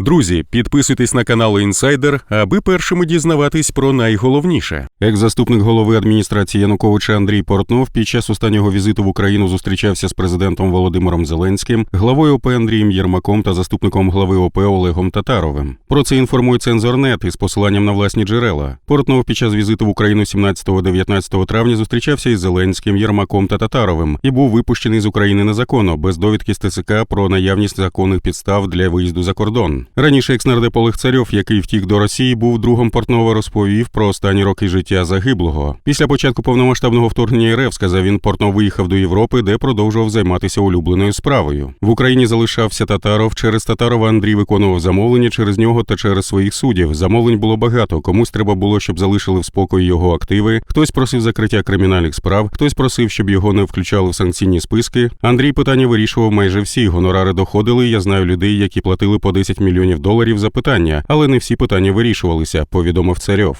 Друзі, підписуйтесь на канал Інсайдер, аби першими дізнаватись про найголовніше. Екс-заступник голови адміністрації Януковича Андрій Портнов під час останнього візиту в Україну зустрічався з президентом Володимиром Зеленським, главою ОП Андрієм Єрмаком та заступником глави ОП Олегом Татаровим. Про це інформує цензорнет із посиланням на власні джерела. Портнов під час візиту в Україну 17-19 травня зустрічався із Зеленським, Єрмаком та Татаровим і був випущений з України незаконно, без довідки з ТЦК про наявність законних підстав для виїзду за кордон. Раніше екснардеп Олег Царьов, який втік до Росії, був другом Портнова, розповів про останні роки життя загиблого. Після початку повномасштабного вторгнення РФ, сказав він, Портнов виїхав до Європи, де продовжував займатися улюбленою справою. В Україні залишався Татаров. Через Татарова Андрій виконував замовлення через нього та через своїх суддів. Замовлень було багато. Комусь треба було, щоб залишили в спокої його активи. Хтось просив закриття кримінальних справ, хтось просив, щоб його не включали в санкційні списки. Андрій питання вирішував майже всі. Гонорари доходили. Я знаю людей, які платили по 10 мільйонів доларів за питання, але не всі питання вирішувалися. Повідомив царьов.